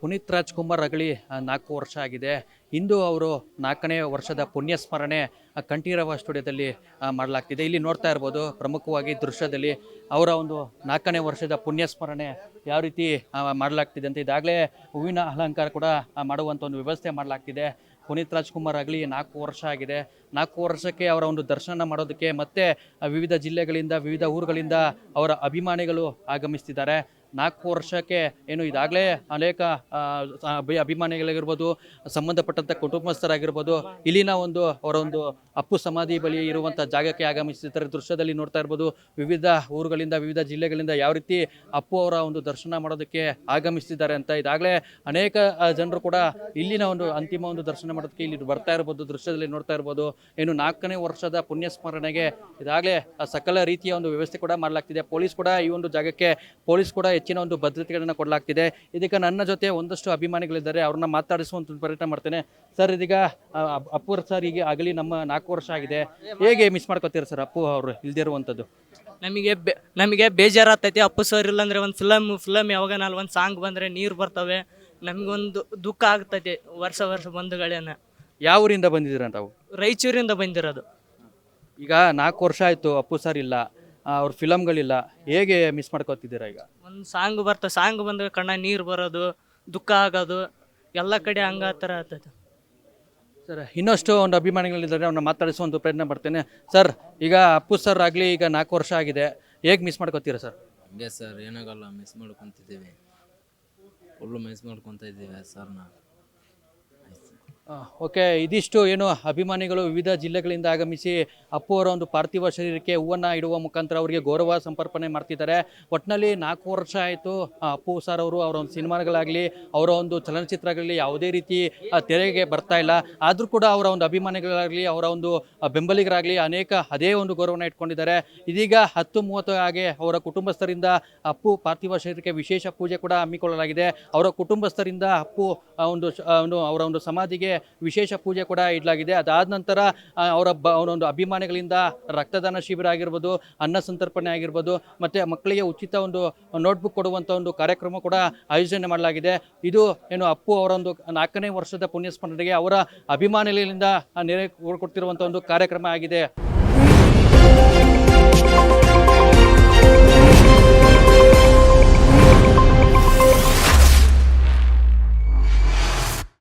ಪುನೀತ್ ರಾಜ್ಕುಮಾರ್ ಅಗಳಿ ನಾಲ್ಕು ವರ್ಷ ಆಗಿದೆ. ಇಂದು ಅವರು ನಾಲ್ಕನೇ ವರ್ಷದ ಪುಣ್ಯ ಸ್ಮರಣೆ ಕಂಠೀರವ ಸ್ಟುಡಿಯೋದಲ್ಲಿ ಮಾಡಲಾಗ್ತಿದೆ. ಇಲ್ಲಿ ನೋಡ್ತಾ ಇರ್ಬೋದು, ಪ್ರಮುಖವಾಗಿ ದೃಶ್ಯದಲ್ಲಿ ಅವರ ಒಂದು ನಾಲ್ಕನೇ ವರ್ಷದ ಪುಣ್ಯ ಸ್ಮರಣೆ ಯಾವ ರೀತಿ ಮಾಡಲಾಗ್ತಿದೆ ಅಂತ ಇದಾಗಲೇ ಹೂವಿನ ಅಲಂಕಾರ ಕೂಡ ಮಾಡುವಂಥ ಒಂದು ವ್ಯವಸ್ಥೆ ಮಾಡಲಾಗ್ತಿದೆ. ಪುನೀತ್ ರಾಜ್ಕುಮಾರ್ ಆಗಲಿ ನಾಲ್ಕು ವರ್ಷ ಆಗಿದೆ. ನಾಲ್ಕು ವರ್ಷಕ್ಕೆ ಅವರ ಒಂದು ದರ್ಶನ ಮಾಡೋದಕ್ಕೆ ಮತ್ತೆ ವಿವಿಧ ಜಿಲ್ಲೆಗಳಿಂದ, ವಿವಿಧ ಊರುಗಳಿಂದ ಅವರ ಅಭಿಮಾನಿಗಳು ಆಗಮಿಸ್ತಿದ್ದಾರೆ. ನಾಲ್ಕು ವರ್ಷಕ್ಕೆ ಏನು ಇದಾಗಲೇ ಅನೇಕ ಅಭಿಮಾನಿಗಳಾಗಿರ್ಬೋದು ಸಂಬಂಧಪಟ್ಟಂಥ ಕುಟುಂಬಸ್ಥರಾಗಿರ್ಬೋದು, ಇಲ್ಲಿನ ಒಂದು ಅವರ ಒಂದು ಅಪ್ಪು ಸಮಾಧಿ ಬಳಿ ಇರುವಂಥ ಜಾಗಕ್ಕೆ ಆಗಮಿಸಿದ್ದಾರೆ ದೃಶ್ಯದಲ್ಲಿ ನೋಡ್ತಾ ಇರ್ಬೋದು, ವಿವಿಧ ಊರುಗಳಿಂದ, ವಿವಿಧ ಜಿಲ್ಲೆಗಳಿಂದ ಯಾವ ರೀತಿ ಅಪ್ಪು ಅವರ ಒಂದು ದರ್ಶನ ಮಾಡೋದಕ್ಕೆ ಆಗಮಿಸ್ತಿದ್ದಾರೆ ಅಂತ ಇದಾಗಲೇ ಅನೇಕ ಜನರು ಕೂಡ ಇಲ್ಲಿನ ಒಂದು ಅಂತಿಮ ಒಂದು ದರ್ಶನ ಮಾಡೋದಕ್ಕೆ ಇಲ್ಲಿ ಬರ್ತಾ ಇರ್ಬೋದು, ದೃಶ್ಯದಲ್ಲಿ ನೋಡ್ತಾ ಇರ್ಬೋದು. ಏನು ನಾಲ್ಕನೇ ವರ್ಷದ ಪುಣ್ಯ ಸ್ಮರಣೆಗೆ ಇದಾಗಲೇ ಸಕಲ ರೀತಿಯ ಒಂದು ವ್ಯವಸ್ಥೆ ಕೂಡ ಮಾಡಲಾಗ್ತಿದೆ. ಪೊಲೀಸ್ ಕೂಡ ಈ ಒಂದು ಜಾಗಕ್ಕೆ, ಪೊಲೀಸ್ ಕೂಡ ಹೆಚ್ಚಿನ ಒಂದು ಭದ್ರತೆಗಳನ್ನು ಕೊಡಲಾಗ್ತಿದೆ. ಇದಕ್ಕೆ ನನ್ನ ಜೊತೆ ಒಂದಷ್ಟು ಅಭಿಮಾನಿಗಳಿದ್ದಾರೆ. ಅವ್ರನ್ನ ಮಾತಾಡಿಸುವಂತ ಪ್ರಯತ್ನ ಮಾಡ್ತೇನೆ. ಸರ್ ಇದೀಗ ಅಪ್ಪು ಸರ್ ಈಗ ಆಗಲಿ ನಮ್ಮ ನಾಲ್ಕು ವರ್ಷ ಆಗಿದೆ. ಹೇಗೆ ಮಿಸ್ ಮಾಡ್ಕೋತೀರ ಸರ್ ಅಪ್ಪು ಅವರು? ಇಲ್ದಿರುವಂಥದ್ದು ನಮಗೆ ಬೆ ನಮಗೆ ಬೇಜಾರಾಗ್ತೈತಿ. ಅಪ್ಪು ಸರ್ ಇಲ್ಲಾಂದ್ರೆ ಒಂದು ಫಿಲಮ್ ಫಿಲಮ್ ಯಾವಾಗ ನಾಲ್ ಒಂದು ಸಾಂಗ್ ಬಂದರೆ ನೀರು ಬರ್ತವೆ. ನಮಗೊಂದು ದುಃಖ ಆಗ್ತೈತಿ ವರ್ಷ ವರ್ಷ ಬಂಧುಗಳೇನ ಯಾವ ಊರಿಂದ ಬಂದಿದ್ದೀರಾ ತಾವು? ರಾಯಚೂರಿಂದ ಬಂದಿರೋದು. ಈಗ ನಾಲ್ಕು ವರ್ಷ ಆಯಿತು ಅಪ್ಪು ಸರ್ ಇಲ್ಲ. ಅವ್ರ ಫಿಲಮ್ಗಳಿಲ್ಲ ಹೇಗೆ ಮಿಸ್ ಮಾಡ್ಕೋತಿದ್ದೀರಾ ಈಗ? ಒಂದು ಸಾಂಗ್ ಬರ್ತದೆ ಸಾಂಗ್ ಬಂದ್ರೆ ಕಣ್ಣ ನೀರು ಬರೋದು ದುಃಖ ಆಗೋದು ಎಲ್ಲ ಕಡೆ ಹಂಗ ಆ ಥರ ಆಗ್ತದೆ ಸರ್ ಇನ್ನಷ್ಟು ಒಂದು ಅಭಿಮಾನಿಗಳಿದ್ದಾರೆ ಅವ್ರನ್ನ ಮಾತಾಡಿಸೋ ಒಂದು ಪ್ರಯತ್ನ ಮಾಡ್ತೇನೆ. ಸರ್ ಈಗ ಅಪ್ಪು ಸರ್ ಆಗಲಿ ಈಗ ನಾಲ್ಕು ವರ್ಷ ಆಗಿದೆ. ಹೇಗೆ ಮಿಸ್ ಮಾಡ್ಕೋತೀರಾ ಸರ್? ಹಂಗೆ ಸರ್ ಏನಾಗಲ್ಲ ಮಿಸ್ ಮಾಡ್ಕೊತಿದ್ದೀವಿ. ಫುಲ್ಲು ಮಿಸ್ ಮಾಡ್ಕೊತ ಇದ್ದೀವಿ ಸರ್ನ ಓಕೆ, ಇದಿಷ್ಟು ಏನು ಅಭಿಮಾನಿಗಳು ವಿವಿಧ ಜಿಲ್ಲೆಗಳಿಂದ ಆಗಮಿಸಿ ಅಪ್ಪು ಅವರ ಒಂದು ಪಾರ್ಥಿವ ಶರೀರಕ್ಕೆ ಹೂವನ್ನು ಇಡುವ ಮುಖಾಂತರ ಅವರಿಗೆ ಗೌರವ ಸಮರ್ಪಣೆ ಮಾಡ್ತಿದ್ದಾರೆ. ಒಟ್ಟಿನಲ್ಲಿ ನಾಲ್ಕು ವರ್ಷ ಆಯಿತು ಅಪ್ಪು ಸರ್ ಅವರು ಅವರ ಒಂದು ಸಿನಿಮಾಗಳಾಗಲಿ, ಅವರ ಒಂದು ಚಲನಚಿತ್ರಗಳಲ್ಲಿ ಯಾವುದೇ ರೀತಿ ತೆರೆಗೆ ಬರ್ತಾ ಇಲ್ಲ. ಆದರೂ ಕೂಡ ಅವರ ಒಂದು ಅಭಿಮಾನಿಗಳಾಗಲಿ, ಅವರ ಒಂದು ಬೆಂಬಲಿಗರಾಗಲಿ ಅನೇಕ ಅದೇ ಒಂದು ಗೌರವನ ಇಟ್ಕೊಂಡಿದ್ದಾರೆ. ಇದೀಗ ಹತ್ತು ಮೂವತ್ತು ಹಾಗೆ ಅವರ ಕುಟುಂಬಸ್ಥರಿಂದ ಅಪ್ಪು ಪಾರ್ಥಿವ ಶರೀರಕ್ಕೆ ವಿಶೇಷ ಪೂಜೆ ಕೂಡ ಹಮ್ಮಿಕೊಳ್ಳಲಾಗಿದೆ. ಅವರ ಕುಟುಂಬಸ್ಥರಿಂದ ಅಪ್ಪು ಒಂದು, ಅವರ ಒಂದು ಸಮಾಧಿಗೆ ವಿಶೇಷ ಪೂಜೆ ಕೂಡ ಇಡಲಾಗಿದೆ. ಅದಾದ ನಂತರ ಅವರ ಬ, ಅವರೊಂದು ಅಭಿಮಾನಿಗಳಿಂದ ರಕ್ತದಾನ ಶಿಬಿರ ಆಗಿರ್ಬೋದು, ಅನ್ನ ಸಂತರ್ಪಣೆ ಆಗಿರ್ಬೋದು, ಮತ್ತು ಮಕ್ಕಳಿಗೆ ಉಚಿತ ಒಂದು ನೋಟ್ಬುಕ್ ಕೊಡುವಂಥ ಒಂದು ಕಾರ್ಯಕ್ರಮ ಕೂಡ ಆಯೋಜನೆ ಮಾಡಲಾಗಿದೆ. ಇದು ಏನು ಅಪ್ಪು ಅವರೊಂದು ನಾಲ್ಕನೇ ವರ್ಷದ ಪುಣ್ಯಸ್ಮರಣೆಗೆ ಅವರ ಅಭಿಮಾನಿಗಳಿಂದ ನೆರೆ ಕೊಡ್ತಿರುವಂಥ ಒಂದು ಕಾರ್ಯಕ್ರಮ ಆಗಿದೆ.